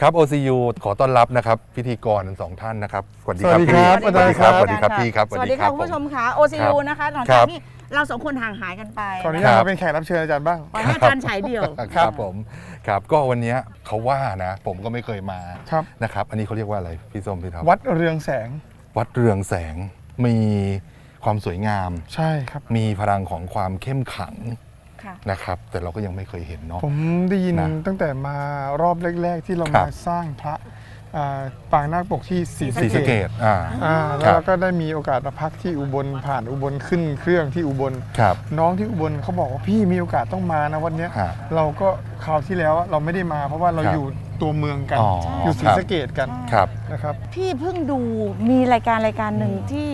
ครับ OCU ขอต้อนรับนะครับพิธีกรทั้งสองท่านนะครับสวัสดีครับสวัสดีครับพี่สวัสดีครับสวัสดีครับพี่ครับสวัสดีครับคุณผู้ชมค่ะ OCU ครับนะคะหลังครัจากบที่เราสองคนห่างหายกันไปขออนุครัญาตบมาเป็นแขกรับเชิญอาจารย์บ้างปล่อยให้อาจารย์ฉายเดี่ยวครับผมครับก็วันเนี้ยเขาว่านะ ผมก็ไม่เคยมาครับนะครับอันนี้เขาเรียกว่าอะไรพี่ส้มพี่ท็อปวัดเรืองแสง วัดเรืองแสงมีความสวยงาม ใช่ครับ มีพลังของความเข้มขัง ค่ะ นะครับแต่เราก็ยังไม่เคยเห็นเนาะ ผมได้ยินนะตั้งแต่มารอบแรก ๆ ที่เราครัมาบสร้างพระอ่าปางนาคปกที่ศรีศรีสะเกดอ่า อ่าครัแล้วบ เราก็ได้มีโอกาสมาพักที่อุบลผ่านอุบลขึ้นเครื่องที่อุบล ครับ น้องที่อุบลเขาบอกว่าพี่มีโอกาสต้องมานะวันเนี้ยฮะเราก็คราวที่แล้วเราไม่ได้มาเพราะว่าเราครับอยู่ตัวเมืองกัน อ๋ออ ยู่ศรีครับสะเกดกันครับ นะครับ พี่เพิ่งดูมีรายการรายการหนึ่งที่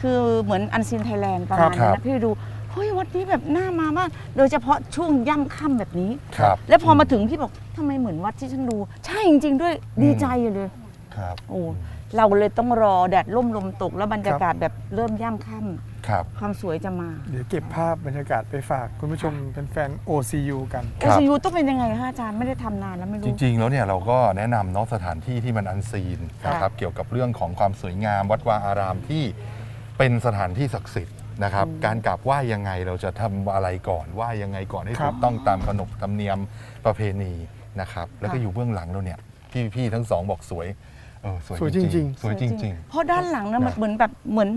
คือเหมือนอันซีนไทยแลนด์ประมาณครันั้บนนะพี่ดูเฮ้ยวัดนี้แบบน่ามามาก โดยเฉพาะช่วงย่ำค่ำแบบนี้ ครับ แล้วพอมาถึงพี่บอกทำไมเหมือนวัดที่ฉันดู ใช่จริง ๆ ด้วยดีใจเลย ครับ โอ้เราเลยต้องรอแดดร่มลมตกแล้วบรรยากาศแบบเริ่มย่ำค่ครับำความสวยจะมาเดี๋ยวเก็บภาพบรรยากาศไปฝากคุณผู้ชมเป็นแฟน OCU กัน ครัโอบ ซียูต้องเป็นยังไงคะอาจารย์ไม่ได้ทำนานแล้วไม่จรู้ริง ๆ แล้วเนี่ยเราก็แนะนำเนาะสถานที่ที่มันอันซีนค่ะ นะครับเกี่ยวกับเรื่องของความสวยงาม วัดวาอารามที่เป็นสถานที่ศักดิ์สิทธิ์ นะครับ การกราบไหว้ยังไงเราจะทำอะไรก่อนไหว้ยังไงก่อนให้ครัถูบกต้องตามขนบธรรมเนียมประเพณีนะครับ แล้วก็ค่ะอยู่เบื้องหลังเราเนี่ยพี่พี่ทั้งสองบอกสวยเออสวยสวยจริงๆ สวยจริง เพราะด้านหลังนะมันนะเหมือนแบบเหมือน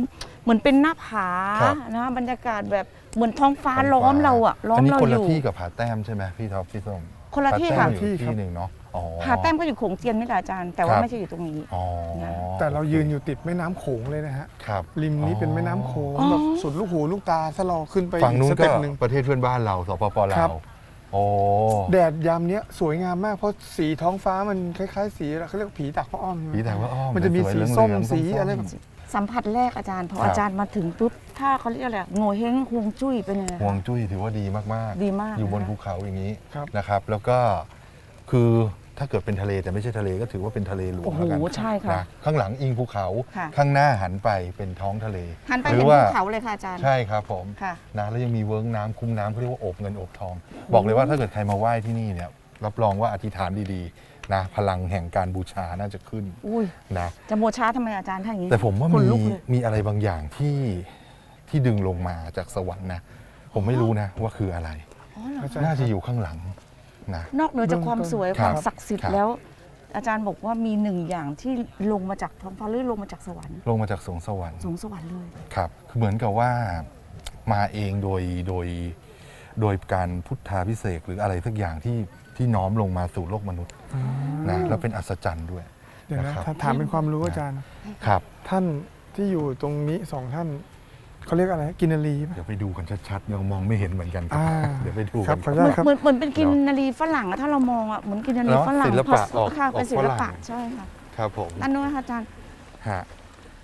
เหมือนเป็นหน้าผาครับนะบรรยากาศแบบเหมือนท้องฟ้าๆล้อมเราอะล้อมนนี้เราคนอละยู่ ที่กับผาแต้มใช่ไหมพี่ท็อปพี่ส้มคนละที่ผาค่ะแต้มอยู่ที่ครับที่หนึ่งเนาะอ๋อ ผาแต้มก็อยู่โขงเจียมนี่แหละอาจารย์ แต่ว่าครับ ไม่ใช่อยู่ตรงนี้ อ๋อแต่เรายืนอยู่ติดแม่น้ำโขงเลยนะฮะ ครับ ริมนี้เป็นแม่น้ำโขงอ๋อ แบบสุดลูกหูลูกตาถ้าเราขึ้นไปฝั่งนู้นสก็เต็ปหนึ่ง ประเทศเพื่อนบ้านเราสปปลาครัวบโอ้ แดดยามเนี้ยสวยงามมากเพราะสีท้องฟ้ามันคล้ายๆสีอะไรเขาเรียกผีตักพระอ้อมผีแต่ว่าอ้อมมันจะมีสวยสีเหลืองๆส้มเหลืองๆสีส้มๆ อะไรแบบ สัมผัสแรกอาจารย์พอครับ อาจารย์มาถึงปุ๊บถ้าเขาเรียกอะไรโงเฮงฮวงจุ้ยเป็นยังไงคะห่วงจุ้ยถือว่าดีมากๆ ดีมากอยู่บนนะคะ ภูเขาอย่างนี้ครับ นะครับ แล้วก็คือ ถ้าเกิดเป็นทะเลแต่ไม่ใช่ทะเลก็ถือว่าเป็นทะเลหลวงโอ้โหแล้วกันใช่ค่ะนะข้างหลังอิงภูเขา ค่ะ ข้างหน้าหันไปเป็นท้องทะเลหันไปหรืเห็นว่าภูเขาเลยค่ะอาจารย์ ใช่ครับผมค่ะ นะแล้วยังมีเวิ้งน้ำคุ้มน้ำเขาเรียกว่าโอบเงินโอบทอง บอกเลยว่าถ้าเกิดใครมาไหว้ที่นี่เนี่ยรับรองว่าอธิษฐานดีๆนะพลังแห่งการบูชาน่าจะขึ้นอุ้ยนะ จะโมช้าทำไมอาจารย์ถ้าอย่างนี้แต่ผมว่าขนมีลุกเลย มีอะไรบางอย่างที่ที่ดึงลงมาจากสวรรค์นะ ผมไม่รู้นะว่าคืออะไร อ๋อเหรออาจารย์น่าจะอยู่ข้างหลัง นะ นอกเหนือจากความสวยคครับวามศักดิ์สิทครัธิ์บ แล้ว อาจารย์บอกว่ามีหนึ่งอย่างที่ลงมาจากท้องฟ้าหรือลงมาจากสวรรค์ลงมาจากสวงสวรรค์สูงสวรรค์เลย ครับคือเหมือนกับว่ามาเองโดยโดยโดยการพุทธาพิเศษกหรืออะไรสักอย่างที่ที่น้อมลงมาสู่โลกมนุษย์นะแล้วเป็นอัศจรรย์ด้วยเดี๋ยวนะนะครับถ้าถามเป็นความรู้อาจารย์ ครับ ท่านที่อยู่ตรงนี้สองท่าน เขาเรียกอะไรกินนารีป่ะ เดี๋ยวไปดูกันชัดๆ ยังมองไม่เห็นเหมือนกันครับ อ่าเดี๋ยวไปดูครักับ นขออเหนุมืญาอนตครับ เหมือนเหมือนเป็นกินนารีฝรั่งอะถ้าเรามองอะเหมือนกินนารีเนอะฝรั่งศิลปะผสมออกค่ะออกเป็นศิลฝรั่ปะง ใช่ค่ะครับผมนั่นนู้นค่ะอาจารย์ ฮะ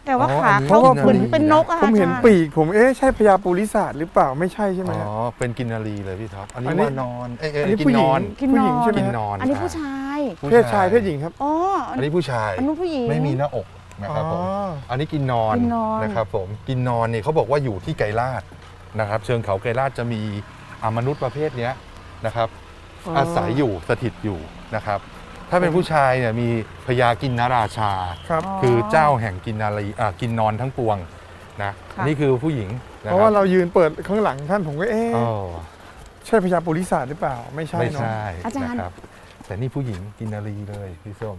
แต่ว่าอ๋อขาอันนี้เขากินนารีเหมือนเป็นนกอะผค่ะมเห็นอาจารย์ปีก ผมเอ๊ะใช่พญาปุริศาสตร์หรือเปล่าไม่ใช่ใช่ไหมอ๋อ ฮะ เป็นกินนารีเลยพี่ท็อป อันนี้อันนี้ ว่านอนเอ้ยเอ้ยอันนี้กิผู้นหญินงอน กินผู้นหญิงอนใช่ไหมกินฮะนอนอันนี้ค่ะผู้ชายผู้เพศชายเพศหญิงครับ อ๋ออัอันนี้ผู้ชาย อันนู้นผู้หญิงไม่มีหน้าอก นะครับผม อ๋ออันนี้กินนอนกินนอน นะครับผม กินนอนเนี่ยเขาบอกว่าอยู่ที่ไกรลาดนะครับ เชิงเขาไกรลาดจะมีอามนุษย์ประเภทเนี้ยนะครับอ๋อออาศัยอยู่สถิตอยู่นะครับ ถ้าเป็นผู้ชายเนี่ยมีพญากินนราชา ครับ คือเจ้าแห่งกินนารีอ่ากินนอนทั้งปวงนะอันนี่คือผู้หญิงนะเพคราะรัว่าบเรายืนเปิดข้างหลังท่านผมก็เอ๊ะอ๋อใช่พญาปุริศาสตร์หรือเปล่า ไม่ใช่ไม่เนาะใช่อาจารย์ นะครับ แต่นี่ผู้หญิงกินนารีเลยพี่ส้ม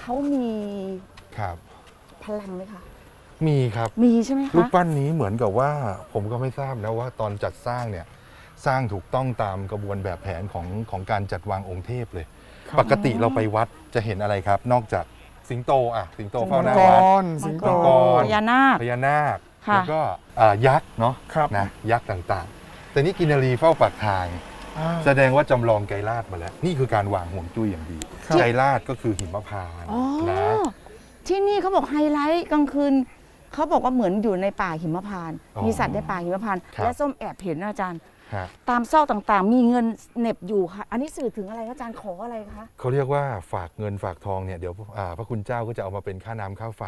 เขามี ครับ พลังไหมคะมีครับ มีใช่ไหมรูปคะปั้นนี้เหมือนกับว่าผมก็ไม่ทราบนะว่าตอนจัดสร้างเนี่ยสร้างถูกต้องตามกระบวนแบบแผนของของการจัดวางองค์เทพเลยครับปกติเราไปวัดจะเห็นอะไรครับ นอกจากสิงโตอะสิงโตเฝ้าหน้ามังกวัด รสิงโต มังกร พญานาค พญานาคค่ะ แล้วก็อ่ายักษ์เนาะครับ นะยักษ์ต่างๆ แต่นี่กินนารีเฝ้าปากทาง อ่า แสดงว่าจำลองไกรลาดมาแล้ว นี่คือการวางห่วงจุ้ยอย่างดี ครับ ไกรลาดก็คือหิมพานต์อ๋อ นะ ที่นี่เขาบอกไฮไลท์กลางคืนเขาบอกว่าเหมือนอยู่ในป่าหิมพานต์อ๋อมีสัตว์ในป่าหิมพานต์ครับ และส้มแอบเห็นนะอาจารย์ ฮะตามซอกต่างๆ มีเงินเหน็บอยู่ค่ะ อันนี้สื่อถึงอะไรคะอาจารย์ขออะไรคะ เขาเรียกว่าฝากเงินฝากทองเนี่ยเดี๋ยวอ่าพระคุณเจ้าก็จะเอามาเป็นค่าน้ำค่าไฟ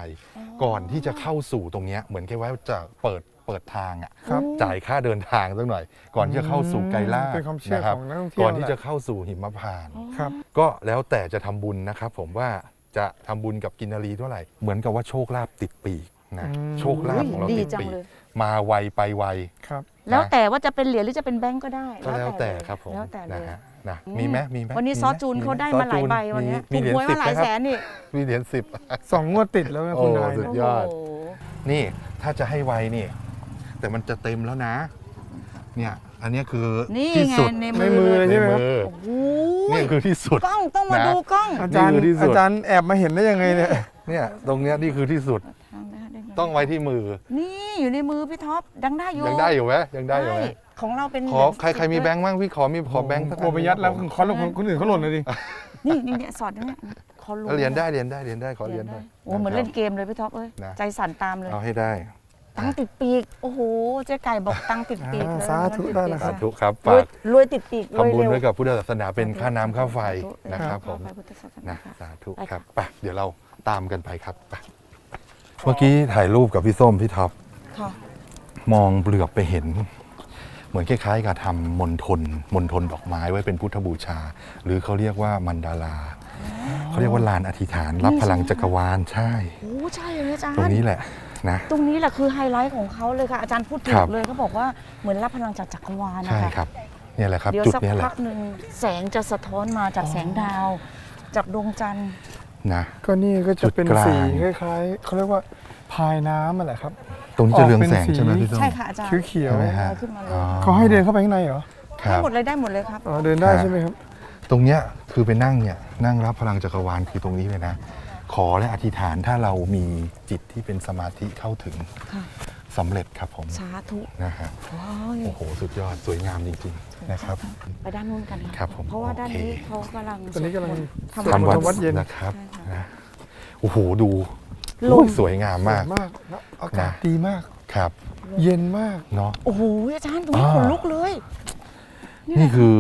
ก่อนที่จะเข้าสู่ตรงเนี้ยเหมือนแค่ว่าจะเปิดเปิดทางอะครับจ่ายค่าเดินทางสักหน่อย ก่อนที่จะเข้าสู่ไกลล่าเป็นความเชื่อนะครับของนักท่องเที่ยวก่อนที่แหละ จะเข้าสู่หิมพานต์ ครับ ก็แล้วแต่จะทำบุญนะครับผมว่า จะทำบุญกับกินนารีเท่าไหร่เหมือนกับว่าโชคลาภติดปีกนะอืม โชคลาภของเราดีติดจังปีกเลย มาไวไปไว ครับ แล้วแต่ว่าจะเป็นเหรียญหรือจะเป็นแบงก์ก็ได้ก็แล้วแต่เลยครับผมแล้วแต่เลนะย ฮะนะอืม มีไหมมีไหมวันนี้มีไหซอสจูนเขาได้มาหลายใบวันเนี้ยมีเหรียญถูกหวยสิบมาหลายนะคแสรับนนี่มีเหรียญสิบ สองงวดติดแล้วนะโอ้คุณนายสุดเนี่ยยอด โโหนี่ถ้าจะให้ไวนี่ แต่มันจะเต็มแล้วนะ เนี่ย อันเนี้ยคือนี่ที่ไงสุดในในมืมืออเลยใช่ไหมครับมือโอ้โหนี่คือที่สุด กล้องต้องมานะ ดูกล้องอาจารย์นี่คือที่สุด อาจารย์แอบมาเห็นได้ยังไงเนี่ย เนี่ยตรงเนี้ยนี่คือที่สุดทางได้ได้เงินต้องไว้ที่มือนี่อยู่ในมือพี่ท็อปดังได้อยู่ยังได้อยู่ไหมยังได้อยู่ไหมใช่ของเราเป็นขอใครใครมีแบงค์บ้างพี่ขอมีขอแบงค์สักกลัวไปยัดแล้วขอหลบคนอื่นเขาหล่นเลยดิ นี่นี่เนี่ยสอดเนี่ยขอรู้เหรียญได้เหรียญได้เหรียญได้ขอเหรียญได้ได้โอ้เหมือนเล่นเกมเลยพี่ท็อปเอ้ยนะใจสั่นตามเลย เอาให้ได้ ตังค์ติดปีก โอ้โห เจ๊ไก่บอกตังค์ติดปีกเลยอ่าสาธุได้นะสาธุครับรวฝายกรวยติดปีกรวยทำบุญเร็วไว้กับพุทธศาสนาเป็นค่าน้ำค่าไฟนะครับผมพระพุทธศาสนานะค่ะสาธุไปครัค่ะบไปเดี๋ยวเราตามกันไปครับไปเมื่อกี้ถ่ายรูปกับพี่ส้มพี่ท็อปค่ะ มองเปลือบไปเห็น เหมือนคล้าย ๆ กับทำมณฑลมณฑลดอกไม้ไว้เป็นพุทธบูชา หรือเขาเรียกว่ามันดาลาเขาเรียกว่าลานอธิษฐาน รับพลังจักรวาลใช่ โอ้ใช่เลยอาจารย์ตรงนี้แหละ นะ ตรงนี้แหละคือไฮไลท์ของเขาเลยค่ะอาจารย์พูดถูครักบ เลยเขาบอกว่าเหมือนรับพลังจากจักรวาลนะใช่คะครับเนี่ยแหละครับ เดี๋ยวจุดสักเนี้ยแหพัละกหนึ่งแสงจะสะท้อนมาจากแสงดาว จากดวงจันทร์ นะ ก็นี่ก็จะเป็นจุดกลาง สีคล้ายๆเขาเรียกว่าพายน้ำอะไรครับ ตรงนี้จะเรืองแสงออกเป็นสีใช่ไหมพี่ส้มใช่ค่ะอาจารย์ เขียวใช่ไหมฮะลอยขึ้นมาเลย อ๋อๆเขาให้เดินเข้าไปข้างในเหรอคได้รับ หมดเลยได้หมดเลยครับ อ๋อเดินได้ครับใช่ไหมครับ ตรงเนี้ยคือไปนั่งเนี่ยนั่งรับพลังจักรวาลคือตรงนี้เลยนะ ขอและอธิษฐานถ้าเรามีจิตที่เป็นสมาธิเข้าถึงค่ะสำเร็จครับผมสาธุนะฮะว้ายโอ้โห สุดยอดสวยงามจริง ๆ นะครับ ไปด้านนู้นกันค่ะครับผมเพราะว่าด้านนี้โอเค เขากำลังตอนนี้กำลังทำสวดทำมวันดต์วัด เย็น นะครับใช่ค่ะนะโอ้โหดูลมสวยงามมากสวยมากแล้วอากาศนะ ดีมาก ครับเย็นมาก เนาะ โอ้โหอาจารย์ตรงนี้อ่าขนลุกเลยนี่คือ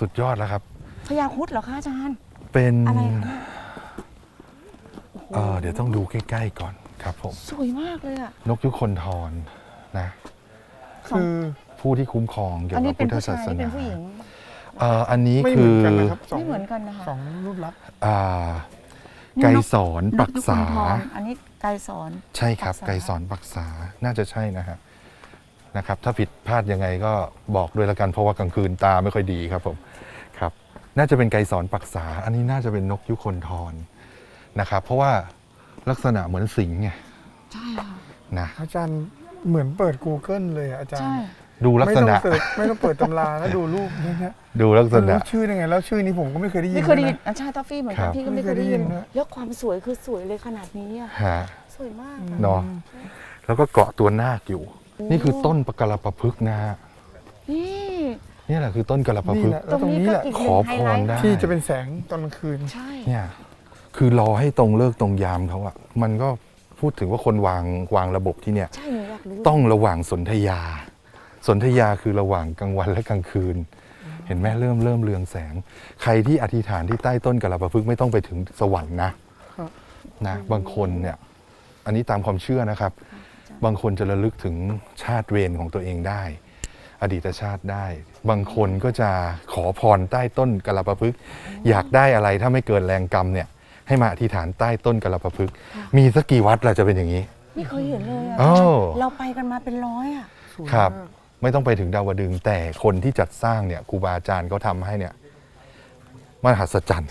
สุดยอดแล้วครับ พญาครุดเหรอคะอาจารย์เป็นอะไรคะ เนี่ยโอ้โหเออเดี๋ยวต้องดูใกล้ๆก่อนครับผม สวยมากเลยอะ นกยุคนทรนะคือผู้ที่คุ้มครองเกี่ยอันวนี้กับเป็พุนทธผู้ศาชายสนี่เป็นา นผู้หญิงเอ่ออันนี้ไม่เหคืมือนอกันนะครับสองไม่เหมือนกันนะคะสองรูปลักษณ์อ่านี่ไกรนกสอนปักษา นยุคทรอันนี้ไกรสอน ใช่ครับ ปักษา ไกรสอนปักษาน่าจะใช่นะฮะนะครับ ถ้าผิดพลาดยังไงก็บอกด้วยละกันเพราะว่ากลางคืนตาไม่ค่อยดีครับผมครับ น่าจะเป็นไกรสอนปักษา อันนี้น่าจะเป็นนกยุคนทร นะครับ เพราะว่าลักษณะเหมือนสิงห์ไงใช่ค่ะ นะอาจารย์เหมือนเปิด Google เลยอะอาจารย์ใช่ดูลักไม่ษต้องณะ เปิดไม่ต้องเปิดตำราแล้วดูรูปเนี่ยดูลักษไม่ณะ รู้ชื่อยังไง แล้วชื่อนี้ผมก็ไม่เคยได้ยินไม่เคยได้ยินนะ อะใช่ทอฟฟี่เหมือนกัครันบ พี่ก็ไม่เคยได้ยิน ไม่เคยได้ยินนะ แล้วความสวยคือสวยเลยขนาดนี้อะ ฮะสวยมากเนาะแล้วก็เกาะตัวนาคอยู่ นี่คือต้นปะกะลาปะพึกษ์นะฮะนี่ นี่แหละคือต้นกะลาปะนี่พึกแหษ์ ละแล้วตรงนี้แหละอีกขหนึ่องไฮพไลรท์ได้ ที่จะเป็นแสงตอนกลางคืน ใช่ เนี่ย คือรอให้ตรงเลิกตรงยามเขาอะมันก็พูดถึงว่าคนวางวางระบบที่เนี่ย ใช่หนูอยากรู้ต้องระหว่างสนธยา สนธยาคือระหว่างกลางวันและกลางคืน เห็นไหมเริ่มเริ่มเรืองแสง ใครที่อธิษฐานที่ใต้ต้นกะลาปะพึกษ์ไม่ต้องไปถึงสวรรค์นะครับนะบางคนเนี่ย อันนี้ตามความเชื่อนะครับ บางคนจะระลึกถึงชาติเวรของตัวเองได้ อดีตชาติได้ บางคนก็จะขอพรใต้ต้นกะลาปะพึกษ์อยากได้อะไรถ้าไม่เกินแรงกรรมเนี่ย ให้มาอธิษฐานใต้ต้นกะลาปะพึกษ์มีสักกี่วัดล่ะจะเป็นอย่างนี้ ไม่เคยเห็นเลยอะอ้าว เราไปกันมาเป็นร้อยอะสวยครับมากไม่ต้องไปถึงดาวดึงส์แต่คนที่จัดสร้างเนี่ยครูบาอาจารย์เขาทำให้เนี่ยมหัศจรรย์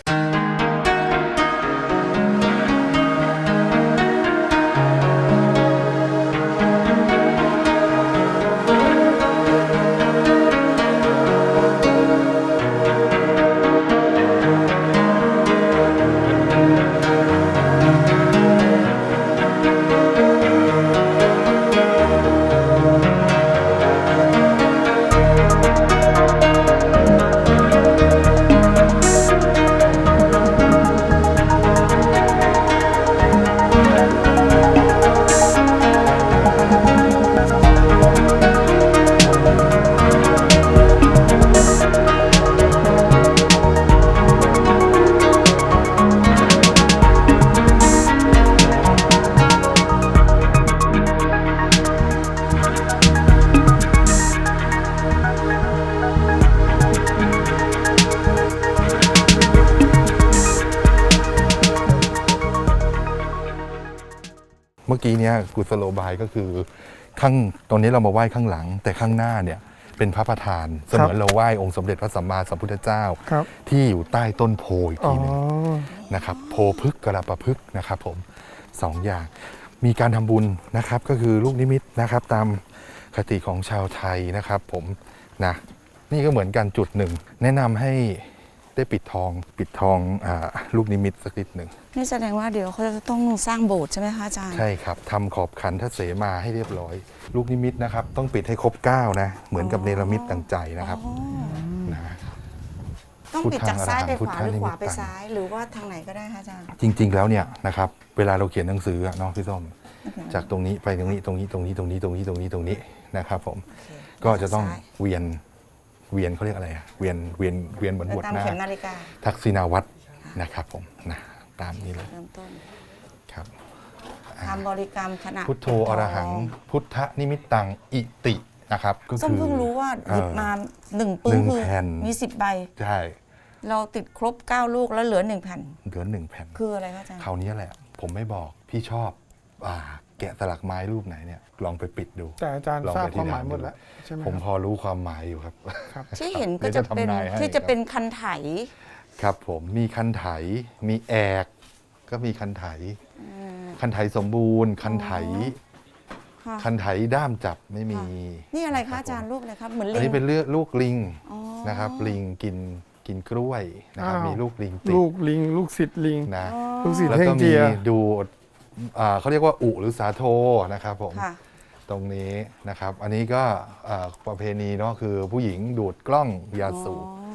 ายก็คือ ข้างตรงนี้เรามาไหว้ข้างหลัง แต่ข้างหน้าเนี่ยเป็นพระประธาน เสมือนเราไหว้องค์สมเด็จพระสัมมาสัมพุทธเจ้า ครับที่อยู่ใต้ต้นโพอีกอ๋อทีหนึงนะครับโพพฤกษ์กระปะพฤกษ์นะครับผมสองอย่าง มีการทำบุญนะครับก็คือลูกนิมิตนะครับตามคติของชาวไทยนะครับผมนะนี่ก็เหมือนกันจุดหนึ่ง แนะนำให้ ได้ปิดทองปิดทองอาลูกนิมิตสักนิดหนึ่งนี่แสดงว่าเดี๋ยวเขาจะต้องสร้างโบสถ์ใช่ไหมคะอาจารย์ ใช่ครับทำขอบขันทเสมาให้เรียบร้อย ลูกนิมิตนะครับ ต้องปิดให้ครบ9นะเหมือนกับเนรมิตดังใจนะครับอ๋อนะต้องปิดจากซ้ายไปขวาหรือขวาไปพุทธานิมิตตังซ้าย หรือว่าทางไหนก็ได้คะอาจารย์จริง ๆ แล้วเนี่ยนะครับเวลาเราเขียนหนังสืออะเนาะพี่ส้มจากตรงนี้ไปตรงนี้ตรงนี้ตรงนี้ตรงนี้ตรงนี้ตรงนี้ตรงนี้นะครับผมโอเคก็จะต้องซ้ายเวียน เวียนเขาเรียกอะไรอะเวียนเวียนเวียนเหมือนบทตามหน้าเข็มนาฬิกาทักษิณาวัตรนะครับผมนะตามนี้เลยเริ่มต้นครับทำบริกรรมขณะพุทโธอรหัง พุทธนิมิตตังอิตินะครับก็ส้มคือเพิ่งรู้ว่าหยิบมาเอ่อหนึ่งปึ้หนึ่งงคือแผ่น มีสิบใบ ใช่เราติดครบ 9 ลูกแล้วเหลือหนึ่งแผ่น เหลือหนึ่งแผ่น คืออะไรคะอาจารย์ คราวนี้แหละ ผมไม่บอกพี่ชอบอา แกะสลักไม้รูปไหนเนี่ยลองไปปิดดู แต่อาจารย์ลองทราบไปความหมายที่หมดดูแล้วใช่ไหมผมครับพอรู้ความหมายอยู่ครับ ครับ ที่เห็นก็เดี๋ยวจะจะเป็นทำนายให้ ที่ครัจะบเป็นคันไถ ครับผมมีคันไถ มีแอก ก็มีคันไถ คันไถสมบูรณ์ คันไถ ค่ะ คันไถด้ามจับไม่มีนี่อะไรคะบอาจารย์ผมรูปอะไรครับเหมือนลิอันง นี้เป็นเลือลูกลิงอ๋อ นะครับ ลิงกินกินกล้วยนะครับอ้าว มีลูกลิงติดลูกลิง ลูกศิษย์ลิง นะอ๋อลูกศิษย์แล้วเท่ก็งมีเจีย ดู อ่าเขาเรียกว่าอุหรือสาโทนะครับผม ค่ะ ตรงนี้นะครับ อันนี้ก็เอ่อประเพณีเนาะคือผู้หญิงดูดกล้องยาสูบอ๋อ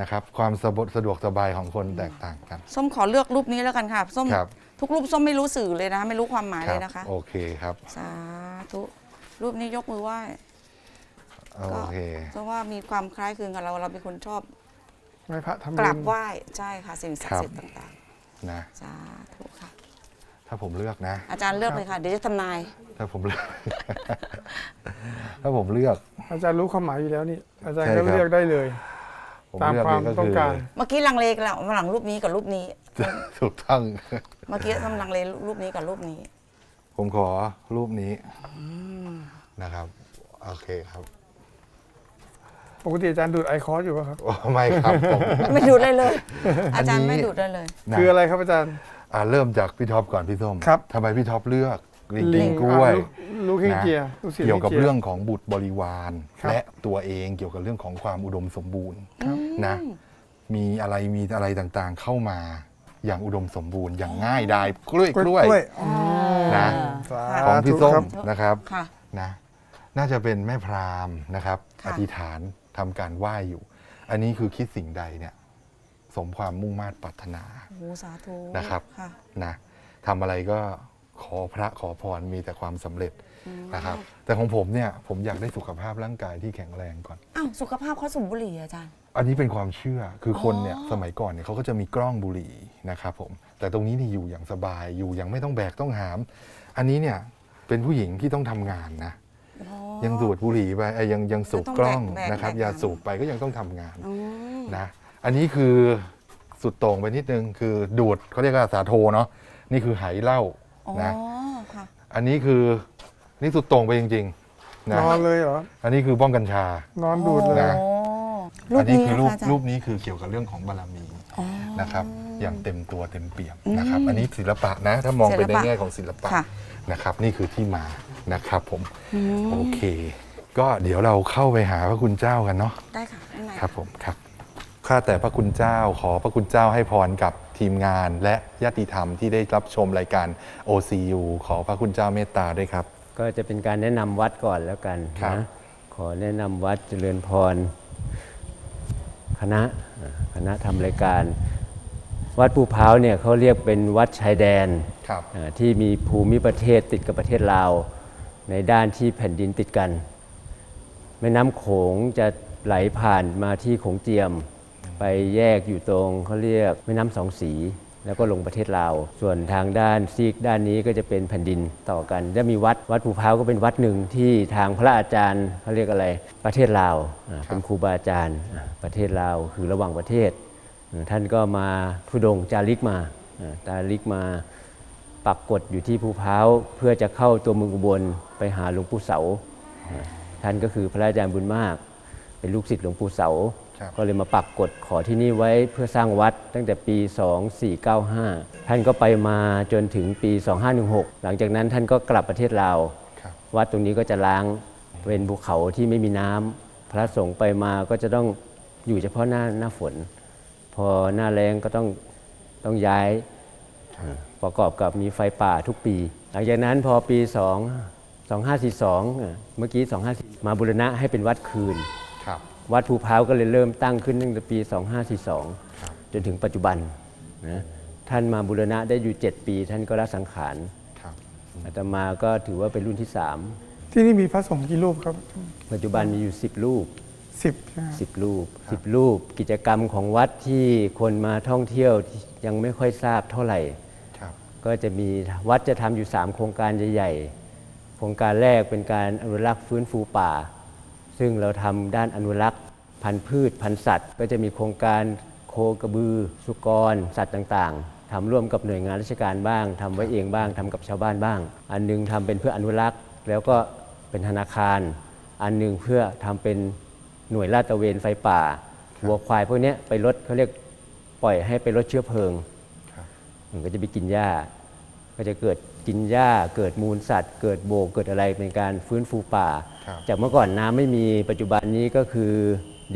นะครับ ความสะดวกสะดวกสบายของคนแตกต่างกัน ส้มขอเลือกรูปนี้แล้วกันค่ะ ส้มครับ ทุกรูปส้มไม่รู้สื่อเลยนะ ไม่รู้ความหมายคเลรัยนะคะ โอเคครับ สาธุรูปนี้ยกมือไหว้โอเค เพราะว่ามีความคล้ายคลึงกับเราเราเป็นคนชอบไหว้พระทำกบุราบญ ไหว้ใช่ค่ะสิ่งศักดิ์สิทธิ์ครับต่างนะ ๆ สาธุค่ะ ถ้าผมเลือกนะ อาจารย์เลือกเลยค่ะ เดี๋ยวจะทำนาย ถ้าผมเลือก ถ้าผมเลือก อาจารย์รู้ความหมายอยู่แล้วนี่ อาจารย์ใช่ก็ครับ เลือกได้เลย ผมตามเลือกความนี่ก็ต้อคืงอการ เมื่อกี้ลังเลกันแล้วระหว่างรูปนี้กับรูปนี้ ถูกต้อง เมื่อกี้ทำลังเลรูปนี้กับรูปนี้ ผมขอรูปนี้นะครับ โอเคครับปกติอาจารย์ดูดไอคอร์สอยู่ป่ะครับ โอ้ไม่ครับผม ไม่ดูดเลยเลย อาจารย์อันนี้ไม่ดูดได้เลยนะคืออะไรครับอาจารย์ อ่าเริ่มจากพี่ท็อปก่อนพี่ส้มครับ ทำไมพี่ท็อปเลือกลิงลิกิงนกล้วยอะลูกเฮงเจียนะลูกศิษย์เกี่ยวกับฮจีเรื่องของบุตรบริวาร ครับและตัวเองเกี่ยวกับเรื่องของความอุดมสมบูรณ์ครับนะ มีอะไรมีอะไรต่างๆเข้ามาอย่างอุดมสมบูรณ์ อย่างง่ายดายกล้วยกล้วยอ๋อนะ สาของพี่ส้ธุคมรับ นะครับค่ะ นะน่าจะเป็นแม่พราหมณ์นะครับ ค่ะ อธิษฐานทำการไหว้อยู่ อันนี้คือคิดสิ่งใดเนี่ย สมความมุ่งมา่ปรารถนาโอ้โหสาธุนะครับค่ะนะทำอะไรก็ขอพระขอพรมีแต่ความสำเร็จนะครับ แต่ของผมเนี่ยผมอยากได้สุขภาพร่างกายที่แข็งแรงก่อน อ้าวสุขภาพเขาสูบบุหรี่อาจารย์ อันนี้เป็นความเชื่อคือคนเนี่ยอ๋อ สมัยก่อนเนี่ยเขาก็จะมีกล้องบุหรี่นะครับผมแต่ตรงนี้นี่อยู่อย่างสบายอยู่อย่างไม่ต้องแบกต้องหาม อันนี้เนี่ยเป็นผู้หญิงที่ต้องทำงานนะอ๋อ ยังดูดบุหรี่ไปเอ้ยยังยังสูบต้องกล้องแบกแบกนะครับแบก ยาหามสูบไปก็ยังต้องทำงาน อืม นะ อันนี้คือสุดโต่งไปนิดนึง คือดูดเขาเรียกว่าสาโทเนาะนี่คือไหเหล้าอ๋อนะค่ะ อันนี้คือนี่สุดโต่งไปจริงๆนะนอนเลยเหรอ อันนี้คือบ้องกัญชา นอนดูดเลย นะโอ้รูอัปนี้นี้คือนะรูปคะอาจารย์รูปนี้คือเกี่ยวกับเรื่องของบารมีอ๋อ นะครับ อย่างเต็มตัวเต็มเปี่ยมนะครับ อันนี้ศิลปะนะ ถ้ามองไปศิลในปะแง่ของศิลปะค่ะ นะครับ นี่คือที่มานะครับผมอืมโอเค ก็เดี๋ยวเราเข้าไปหาพระคุณเจ้ากันเนาะได้ค่ะข้างใน ครับผมครับ ข้าแต่พระคุณเจ้าขอพระคุณเจ้าให้พรกับทีมงาน และญาติธรรมที่ได้รับชมรายการ OCU ขอพระคุณเจ้าเมตตาด้วยครับ ก็จะเป็นการแนะนำวัดก่อนแล้วกันครับ นะขอแนะนำวัดเจริญพร คณะอ่าคณะทำรายการ วัดภูเพร้าวเนี่ยเขาเรียกเป็นวัดชายแดน ครับ อ่าที่มีภูมิประเทศติดกับประเทศลาว ในด้านที่แผ่นดินติดกัน แม่น้ำโขงจะไหลผ่านมาที่โขงเจียม ไปแยกอยู่ตรงเขาเรียกแม่น้ำสองสี แล้วก็ลงประเทศลาว ส่วนทางด้านซีกด้านนี้ก็จะเป็นแผ่นดินต่อกันจะมีวัดวัดภูเพร้าวก็เป็นวัดหนึ่งที่ทางพระอาจารย์เขาเรียกอะไรประเทศลาวอ่าเป็นครูบาอาจารย์อ่าประเทศลาวคือระหว่างประเทศอ่าท่านก็มาทุดงค์จาริกมาอ่าจาริกมา ปักกฎอยู่ที่ภูพร้าวเพื่อจะเข้าตัวเมืองอุบลไปหาหลวงปู่เสา ท่านก็คือพระอาจารย์บุญมาก เป็นลูกศิษย์หลวงปู่เสาครับ ก็เลยมาปักกฎขอที่นี่ไว้เพื่อสร้างวัดตั้งแต่ปี 2495 ท่านก็ไปมาจนถึงปี 2516 หลังจากนั้นท่านก็กลับประเทศลาวครับวัดตรงนี้ก็จะล้างเป็นภูเขาที่ไม่มีน้ำพระสงฆ์ไปมาก็จะต้องอยู่เฉพาะหน้าหน้าฝน พอหน้าแรงก็ต้องต้องย้ายประกอบกับมีไฟป่าทุกปี หลังจากนั้นพอปี 2 2542อะเมื่อกี้ 25มาบูรณะให้เป็นวัดคืนครับ วัดภูพร้าวก็เลยเริ่มตั้งขึ้นตั้งแต่ปีครับ2542 จนถึงปัจจุบันนะท่านมาบูรณะได้อยู่ 7 ปี ท่านก็ละสังขารครับอาตมาก็ถือว่าเป็นรุ่นที่ที่นี่มีพระสงฆ์กี่รูปครับ3ปัจจุบันมีอยู่ 10 รูปสิบใช่ไหมครับ10รูป10รูป กิจกรรมของวัดที่คนมาท่องเที่ยวที่ยังไม่ค่อยทราบเท่าไหร่ครับก็จะมีวัดจะทำอยู่ 3 โครงการใหญ่ๆ โครงการแรกเป็นการอนุรักษ์ฟื้นฟูป่า ซึ่งเราทำด้านอนุรักษ์ พันธุ์พืชพันธุ์สัตว์ ก็จะมีโครงการโคกระบือ สุกร สัตว์ต่างๆทำร่วมกับหน่วยงานราชการบ้างทำไว้เองบ้างทำกับชาวบ้านบ้าง อันหนึงทำเป็นเพื่ออนุรักษ์ แล้วก็เป็นธนาคาร อันหนึงเพื่อทำเป็นหน่วยลาดตระเวนไฟป่าวัวควายพวกนี้ไปลดเขาเรียกปล่อยให้ไปลดเชื้อเพลิงมันก็จะไปกินหญ้า ก็จะเกิดกินหญ้า เกิดมูลสัตว์ เกิดโบกเกิดอะไรเป็นการฟื้นฟูป่า จากเมื่อก่อนน้ำไม่มีปัจจุบันนี้ก็คือ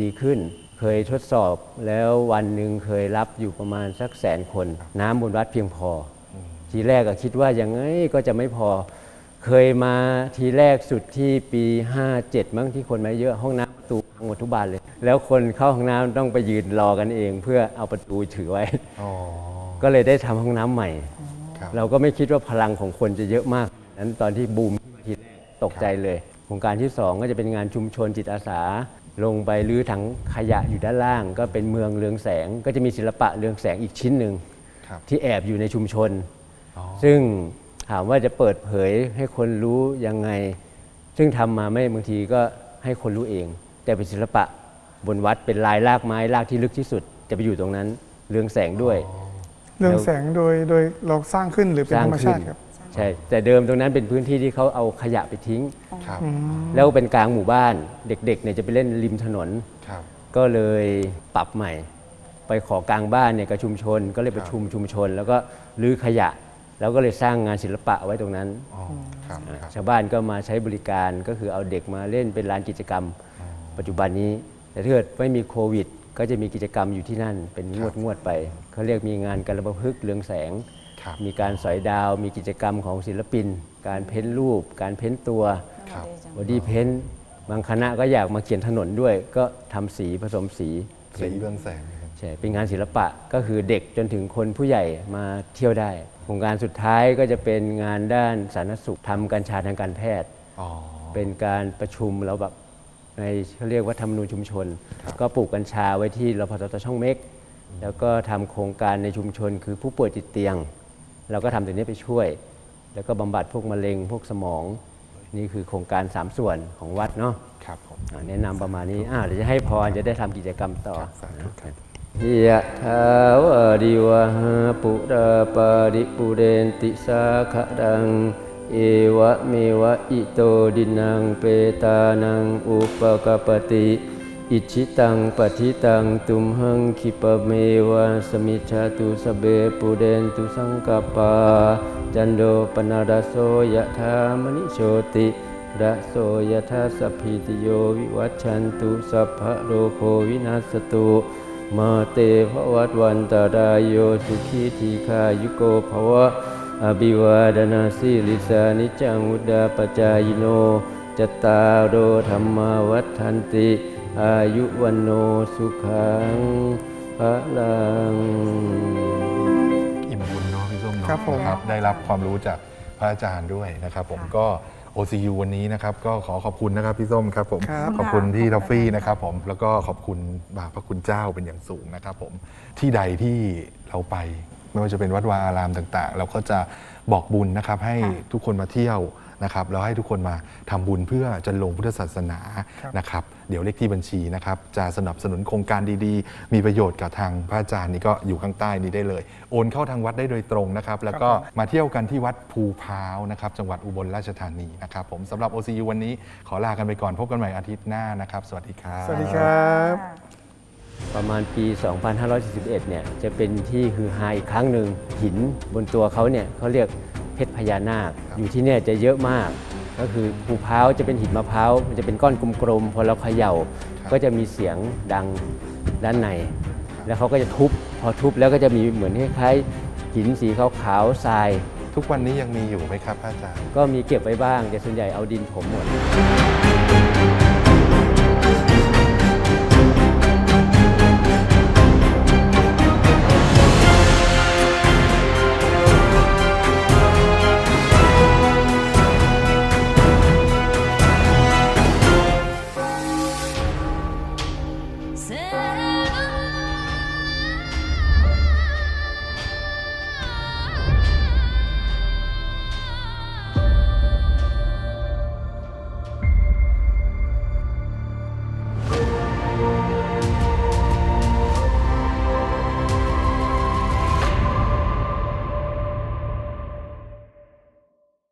ดีขึ้น เคยทดสอบแล้ววันหนึ่งเคยรับอยู่ประมาณสักแสนคน น้ำบนวัดเพียงพออทีแรกก็คิดว่ายังไงก็จะไม่พอ เคยมาทีแรกสุดที่ปี 57มั้งที่คนมาเยอะห้องน้ำประตูพังหมดทุกบานเลย แล้วคนเข้าห้องน้ำต้องไปยืนรอกันเอง เพื่อเอาประตูถือไว้อ๋อก็เลยได้ทำห้องน้ำใหม่ครับเราก็ไม่คิดว่าพลังของคนจะเยอะมากนั้นตอนที่บูมขึ้นมาทีแรกตกใจเลยโค รงการที่ 2 ก็จะเป็นงานชุมชนจิตอาสา ลงไปรื้อถังขยะอยู่ด้านล่าง ก็เป็นเมืองเรืองแสง ก็จะมีศิลปะเรืองแสงอีกชิ้นหนึ่งครับที่แอบอยู่ในชุมชนอ๋อซึ่งถามว่าจะเปิดเผยให้คนรู้ยังไง ซึ่งทำมาไม่บางทีก็ให้คนรู้เอง แต่เป็นศิลปะบนวัดเป็นลายลากไม้ลากที่ลึกที่สุด จะไปอยู่ตรงนั้น เรืองแสงด้วย เรื่องแสงโดยโดยเราสร้างขึ้นหรือเป็นธรรมชาติครับ ใช่แต่เดิมตรงนั้นเป็นพื้นที่ที่เขาเอาขยะไปทิ้ง ครับ แล้วเป็นกลางหมู่บ้านเด็กๆเนี่ยจะไปเล่นริมถนน ครับ ก็เลยปรับใหม่ ไปขอกลางบ้านเนี่ยกับชุมชน ก็เลยประชุมชุมชน แล้วก็รื้อขยะ แล้วก็เลยสร้างงานศิลปะไว้ตรงนั้น อ๋อ ครับ ครับ ชาวบ้านก็มาใช้บริการก็คือเอาเด็กมาเล่นเป็นลานกิจกรรม ปัจจุบันนี้แต่ถ้าเกิดไม่มีโควิด ก็จะมีกิจกรรมอยู่ที่นั่น เป็นงวดงวดๆไปเขาเรียกมีงานการระพึกษ์เรืองแสงครับ มีการสอยดาว มีกิจกรรมของศิลปิน การเพ้นรูป การเพ้นตัวครับบอดี้เพ้นบางคณะก็อยากมาเขียนถนนด้วย ก็ทำสีผสมสีสีเรื่องแสงนะครับใช่เป็นงานศิลปะก็คือเด็กจนถึงคนผู้ใหญ่มาเที่ยวได้โครงการสุดท้ายก็จะเป็นงานด้านสาธารณสุขทำกัญชาทางการแพทย์อ๋อเป็นการประชุมแล้วแบบในเขาเรียกว่าธรรมนูญชุมชน ก็ปลูกกัญชาไว้ที่รพสตช่องเม็ก แล้วก็ทำโครงการในชุมชนคือผู้ป่วยติดเตียง เราก็ทำตรงนี้ไปช่วย แล้วก็บำบัดพวกมะเร็งพวกสมอง นี่คือโครงการ 3 ส่วนของวัดเนาะครับผมอ่าแนะนำประมาณนี้อ่าเดี๋ยวจะให้พรจะได้ทำกิจกรรมต่อครับสาธุครับยะถาวาริวหาปุราปาริปุเรนติสาขะดัง เอวะเมวะอิโตดินังเปตานังอุปกปปติ อิชิตังปฏิตังตุมหังคิปะเมวะสมิจฉาตุสเบปุเรนตุสังกปปาจันโดปนาราโสยะธามณิโชติระโสยะธาสัพพิติโยวิวัชชันตุสัพพะโรโควินาสตุมาเตภวัตวันตารายโยสุขีทีคายุโกภวะอภิวาดนาสิลิสานิจังวุดาปจายโนจตตารโดธรรมาวัฏทันติ อายุวันโนสุขังพระลัง อิ่มบุญเนาะพี่ส้มเนาะครับผม นะครับได้รับความรู้จากพระอาจารย์ด้วยนะครับผมก็ OCU วันนี้นะครับก็ขอขอบคุณนะครับพี่ส้มครับผมครับขอบคุณพี่ทอฟฟี่นะครับผมแล้วก็ขอบคุณบาพระคุณเจ้าเป็นอย่างสูงนะครับผมที่ใดที่เราไป ไม่ว่าจะเป็นวัดวาอารามต่างๆ เราก็จะบอกบุญนะครับให้ค่ะทุกคนมาเที่ยว นะครับแล้วให้ทุกคนมาทำบุญเพื่อจะลงพุทธศาสนาครับนะครับเดี๋ยวเลขที่บัญชีนะครับจะสนับสนุนโครงการดีๆ มีประโยชน์กับทางพระอาจารย์นี่ก็อยู่ข้างใต้นี้ได้เลย โอนเข้าทางวัดได้โดยตรงนะครับแล้วก็มาเที่ยวกันที่วัดภูพร้าวนะครับจังหวัดอุบลราชธานีนะครับผมสำหรับ OCU วันนี้ขอลากันไปก่อนพบกันใหม่อาทิตย์หน้านะครับสวัสดีครับสวัสดีครับประมาณปี 2541 เนี่ย จะเป็นที่ฮือฮาอีกครั้งหนึ่งหินบนตัวเขาเนี่ยเขาเรียกเพ ชรพญานาค อยู่ที่เนี่ยจะเยอะมาก ก็คือภูพร้าวจะเป็นหินมะพร้าวมันจะเป็นก้อนกลมๆพอเราเขย่าครับก็จะมีเสียงดังด้านใน แล้วเขาก็จะทุบพอทุบแล้วก็จะมีเหมือนคล้ายๆหินสีขาวๆทราย ทุกวันนี้ยังมีอยู่ไหมครับพระอาจารย์ ก็มีเก็บไว้บ้างแต่ส่วนใหญ่เอาดินถมหมด